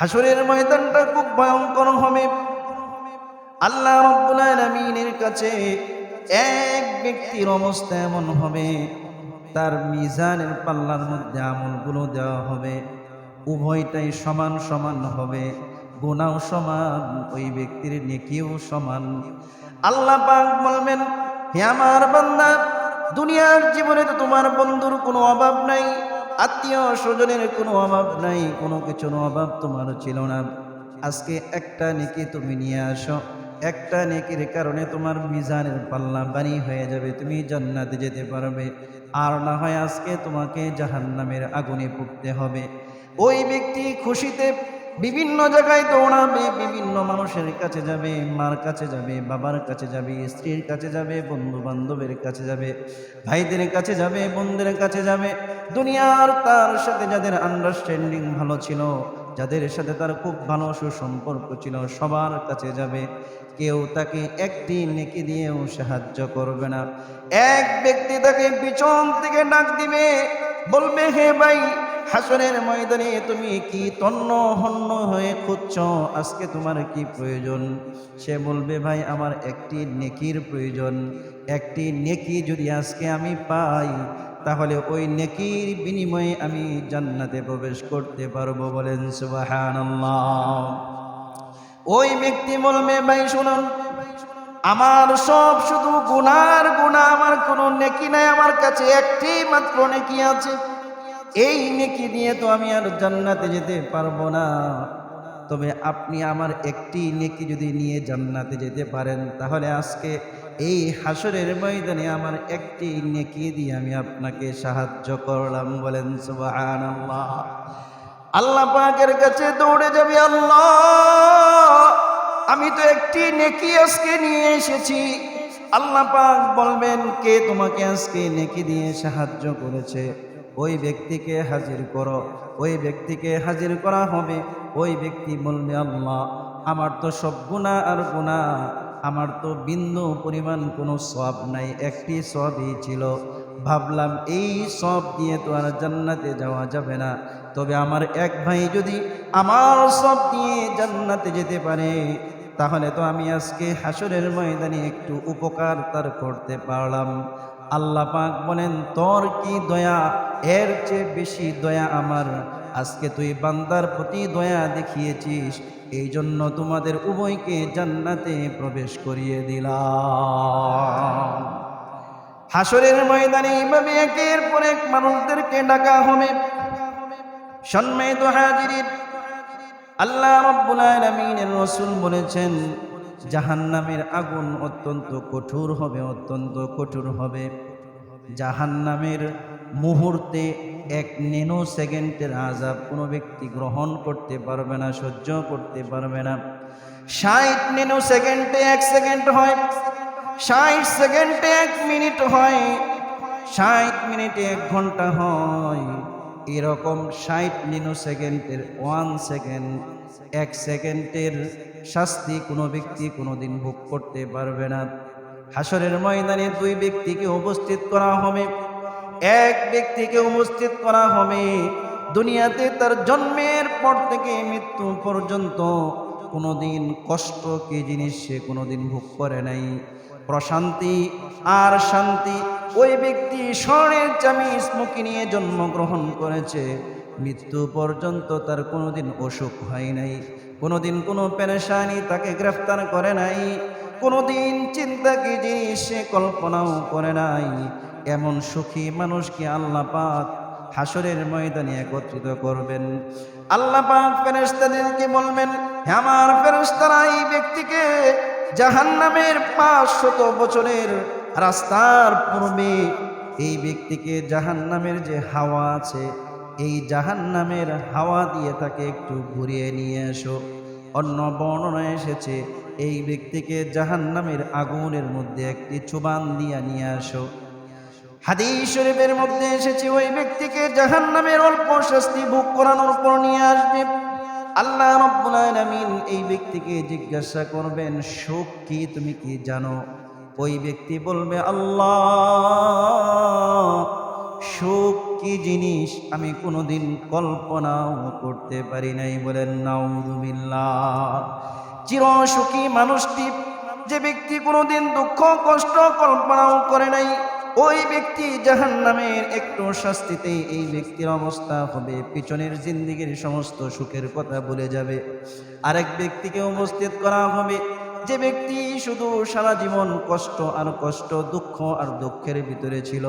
হাসরের ময়দানটা খুব ভয়ঙ্কর হবে। আল্লাহ রব্বুল আলামিনের কাছে এক ব্যক্তির অবস্থা এমন হবে, তার মিজানের পাল্লার মধ্যে আমলগুলো দেওয়া হবে, উভয়টাই সমান সমান হবে গুণাও সমান, ওই ব্যক্তির নেকিও সমান। আল্লাহ পাক বলবেন, হে আমার বান্দা, দুনিয়ার জীবনে তো তোমার বন্ধুর কোনো অভাব নাই। আত্মীয় স্বজনের কোনো অভাব নাই, কোনো কিছুর অভাব তোমার ছিল না। আজকে একটা নেকি তুমি নিয়ে আসো, একটা নেকির কারণে তোমার মিজানের পাল্লা বানি হয়ে যাবে, তুমি জান্নাতে যেতে পারবে। আর না হয় আজকে তোমাকে জাহান্নামের আগুনে পুড়তে হবে। ওই ব্যক্তি খুশিতে বিভিন্ন জায়গায় দৌড়াবে, বিভিন্ন মানুষের কাছে যাবে, মার কাছে যাবে, বাবার কাছে যাবে, স্ত্রীর কাছে যাবে বন্ধু বান্ধবের কাছে যাবে, ভাইদের কাছে যাবে, বোনদের কাছে যাবে। দুনিয়ার তার সাথে যাদের আন্ডারস্ট্যান্ডিং ভালো ছিল, যাদের সাথে তার খুব ভালো সুসম্পর্ক ছিল, সবার কাছে যাবে। কেউ তাকে একটি নেকি দিয়েও সাহায্য করবে না। এক ব্যক্তি তাকে পিছন থেকে ডাক দিবে, বলবে, হে ভাই হাসনের ময়দানে তুমি কি তন্ন হন্য হয়ে খুঁজছ? আজকে তোমার কি প্রয়োজন? সে বলবে, ভাই, আমার একটি নেকির প্রয়োজন। একটি নেকি যদি আজকে আমি পাই, তাহলে ওই নেকির বিনিময়ে আমি জান্নাতে প্রবেশ করতে পারব। বলেন, সুবহানাল্লাহ। ওই ব্যক্তি বলবে, ভাই, শুনুন, আমার সব শুধু গুনার গুণা আমার কোনো নেকি নাই, আমার কাছে একটি মাত্র নেকি আছে। এই নেকি দিয়ে তো আমি আর জান্নাতে যেতে পারব না। তবে আপনি আমার একটি নেকি যদি নিয়ে জান্নাতে যেতে পারেন, তাহলে আজকে এই হাসরের ময়দানে আমার একটি নেকি দিয়ে আমি আপনাকে সাহায্য করলাম। বলেন, সুবহানাল্লাহ। আল্লাহ পাকের কাছে দৌড়ে যাবে, আল্লাহ, আমি তো একটি নেকি আজকে নিয়ে এসেছি। আল্লাহ পাক বলবেন, কে তোমাকে আজকে নেকি দিয়ে সাহায্য করেছে? ওই ব্যক্তিকে হাজির করো, ওই ব্যক্তিকে হাজির করা হবে, ওই ব্যক্তি বলবে, আল্লাহ, আমার তো সব গুণা আর গুণা আমার তো বিন্দু পরিমাণ কোনো সব নাই, একটি সবই ছিল। ভাবলাম এই সব দিয়ে তো আর জান্নাতে যাওয়া যাবে না। তবে আমার এক ভাই যদি আমার সব দিয়ে জান্নাতে যেতে পারে, তাহলে তো আমি আজকে হাসরের ময়দানে একটু উপকার তার করতে পারলাম। আল্লাহ পাক বলেন, তোর কি দয়া এর চেয়ে বেশি দয়া আমার। আজকে তুই বান্দার প্রতি দয়া দেখিয়েছিস এই জন্য তোমাদের উভয়কে জান্নাতে প্রবেশ করিয়ে দিলাম। হাসরের ময়দানে এইভাবে একের পর এক মানুষদেরকে ডাকা হবে। সম্মানিত হাজিরিন, আল্লাহ রব্বুল আলামিনের রাসূল বলেছেন, জাহান্নামের আগুন অত্যন্ত কঠোর হবে, অত্যন্ত কঠোর হবে। জাহান্নামের মুহূর্তে এক নেনো সেকেন্ডের আজাব কোনো ব্যক্তি গ্রহণ করতে পারবে না, সহ্য করতে পারবে না। ষাট নেনো সেকেন্ডে এক সেকেন্ড হয়, ষাট সেকেন্ডে এক মিনিট হয়, ষাট মিনিটে এক ঘণ্টা হয়। এরকম ষাট নেনো সেকেন্ডের ওয়ান সেকেন্ড, এক সেকেন্ডের শাস্তি কোনো ব্যক্তি কোনো দিন ভোগ করতে পারবে না। হাসরের ময়দানে দুই ব্যক্তিকে উপস্থিত করা হবে। এক ব্যক্তিকে উপস্থিত করা হবে। দুনিয়াতে তার জন্মের পর থেকে মৃত্যু পর্যন্ত কোনোদিন কষ্ট কি জিনিস সে কোনোদিন ভোগ করে নাই। প্রশান্তি আর শান্তি ওই ব্যক্তি স্বর্ণের চামি স্মুকি নিয়ে জন্মগ্রহণ করেছে। মৃত্যু পর্যন্ত তার কোনোদিন অসুখ হয় নাই। কোনোদিন কোনো পেরেশানি তাকে গ্রেফতার করে নাই। কোনোদিন চিন্তা কি জিনিস সে কল্পনাও করে নাই। এমন সুখী মানুষকে আল্লাহ পাক হাসরের ময়দানে একত্রিত করবেন। আল্লাহ পাক ফেরেশতাদেরকে বলবেন? "হে আমার ফেরেশতারা, এই ব্যক্তিকে জাহান্নামের পাঁচ শত বছরের রাস্তার পূর্বে এই ব্যক্তিকে জাহান্নামের যে হাওয়া আছে, এই জাহান্নামের হাওয়া দিয়ে তাকে একটু ঘুরিয়ে নিয়ে এসো। অন্য বর্ণনা এসেছে, এই ব্যক্তিকে জাহান্নামের আগুনের মধ্যে একটি চুবান দিয়া নিয়ে আসো। হাদিস শরীফের মধ্যে এসেছে, ওই ব্যক্তিকে জাহান্নামের অল্প শাস্তি ভোগ করানোর পর নিয়ে আসবে। আল্লাহ রব্বুল এই ব্যক্তিকে জিজ্ঞাসা করবেন সুখ কি তুমি কি জানো? ওই ব্যক্তি বলবে, আল্লাহ সুখ কি জিনিস আমি কোনোদিন কল্পনাও করতে পারি নাই বলেন নাউদুবিল্লাহ চির সুখী মানুষটি, যে ব্যক্তি কোনোদিন দুঃখ, কষ্ট কল্পনাও করে নাই ওই ব্যক্তি জাহান নামের একটু শাস্তিতেই এই ব্যক্তির অবস্থা হবে। পিছনের জিন্দিগির সমস্ত সুখের কথা ভুলে যাবে। আরেক ব্যক্তিকে উপস্থিত করা হবে। যে ব্যক্তি শুধু সারা জীবন কষ্ট আর কষ্ট, দুঃখ আর দুঃখের ভিতরে ছিল,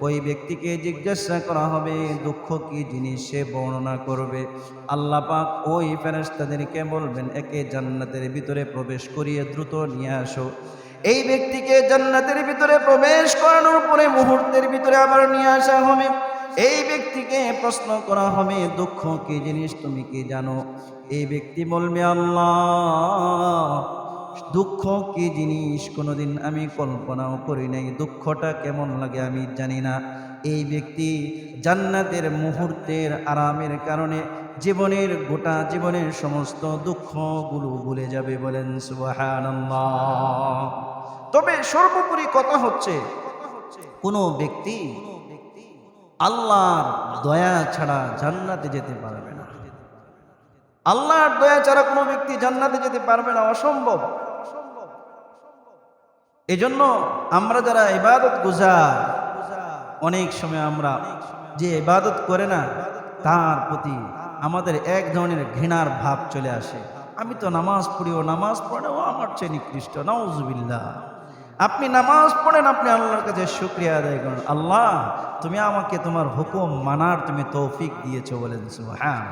ওই ব্যক্তিকে জিজ্ঞাসা করা হবে, দুঃখ কি জিনিস সে বর্ণনা করবে? আল্লাহ পাক ওই ফেরেশতাদেরকে বলবেন, একে জান্নাতের ভিতরে প্রবেশ করিয়ে দ্রুত নিয়ে আসো। এই ব্যক্তিকে জান্নাতের ভিতরে প্রবেশ করানোর পরে মুহূর্তের ভিতরে আবার নিয়ে আসা হবে। এই ব্যক্তিকে প্রশ্ন করা হবে, দুঃখ কি জিনিস? তুমি কি জানো? এই ব্যক্তি বলবে, আল্লাহ, দুঃখ কি জিনিস? কোনোদিন আমি কল্পনাও করি নাই। দুঃখটা কেমন লাগে আমি জানি না। এই ব্যক্তি জান্নাতের মুহূর্তের আরামের কারণে জীবনের গোটা জীবনের সমস্ত দুঃখগুলো ভুলে যাবে বলেন, সুবহানাল্লাহ। তবে সর্বোপরি কথা হচ্ছে, কোনো ব্যক্তি আল্লাহর দয়া ছাড়া জান্নাতে যেতে পারবে না। আল্লাহর দয়া ছাড়া কোনো ব্যক্তি জান্নাতে যেতে পারবে না, অসম্ভব। এজন্য আমরা যারা ইবাদত গুজার, অনেক সময় আমরা যে ইবাদত করে না, তার প্রতি আমাদের এক ধরনের ঘৃণার ভাব চলে আসে। আমি তো নামাজ পড়ি, ও নামাজ পড়ে, ও আমার চেয়ে নিকৃষ্ট নওজুবিল্লাহ আপনি নামাজ পড়েন, আপনি আল্লাহর কাছে শুক্রিয়া আদায় করেন। আল্লাহ, তুমি আমাকে তোমার হুকুম মানার তুমি তৌফিক দিয়েছ বলেন হ্যাঁ